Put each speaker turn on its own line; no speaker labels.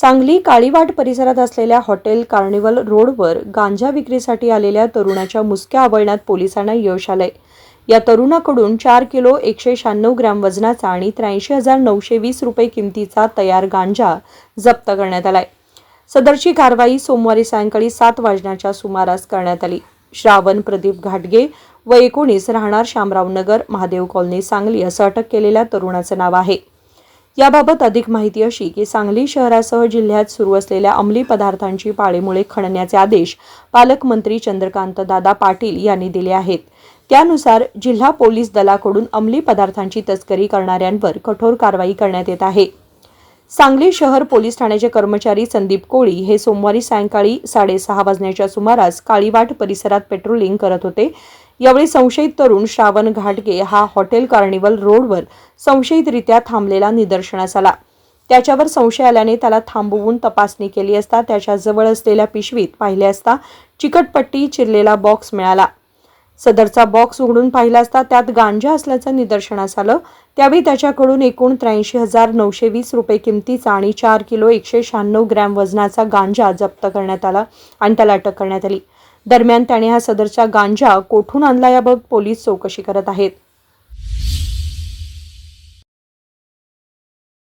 सांगली काळीवाट परिसरात असलेल्या hotel carnival रोडवर गांजा विक्रीसाठी आलेल्या तरुणाच्या मुसक्या आवळण्यात पोलिसांना यश आलंय. या तरुणाकडून चार किलो एकशे शहाण्णव ग्रॅम वजनाचा आणि त्र्याऐंशी हजार नऊशे वीस रुपये किमतीचा तयार गांजा जप्त करण्यात आलाय. सदरची कारवाई सोमवारी सायंकाळी सात वाजण्याच्या सुमारास करण्यात आली. श्रावण प्रदीप घाटगे व एकोणीस राहणार शामराव नगर महादेव कॉलनी सांगली असं अटक केलेल्या तरुणाचं नाव आहे. याबाबत अधिक माहिती अशी की सांगली शहरासह जिल्ह्यात सुरू असलेल्या अंमली पदार्थांची पाळेमुळे खणण्याचे आदेश पालकमंत्री चंद्रकांत दादा पाटील यांनी दिले आहेत. त्यानुसार जिल्हा पोलीस दलाकडून अंमली पदार्थांची तस्करी करणाऱ्यांवर कठोर कारवाई करण्यात येत आहे. सांगली शहर पोलीस ठाण्याचे कर्मचारी संदीप कोळी हे सोमवारी सायंकाळी साडेसहा वाजण्याच्या सुमारास काळीवाट परिसरात पेट्रोलिंग करत होते. यावेळी संशयित तरुण श्रावण घाटगे हा हॉटेल कार्निवल रोडवर संशयितरित्या थांबलेला निदर्शनास आला. त्याच्यावर संशय आल्याने त्याला थांबवून तपासणी केली असता त्याच्याजवळ असलेल्या पिशवीत पाहिले असता चिकटपट्टी चिरलेला बॉक्स मिळाला. सदरचा बॉक्स उघडून पाहिला असता त्यात गांजा असल्याचं निदर्शनास आलं. त्यावेळी त्याच्याकडून एकूण त्र्याऐंशी हजार नऊशे वीस रुपये किमतीचा आणि चार किलो एकशे शहाण्णव ग्रॅम वजनाचा गांजा जप्त करण्यात आला आणि त्याला अटक करण्यात आली. दरम्यान त्याने हा सदरचा गांजा कोठून आणला याबाबत पोलीस चौकशी करत आहेत.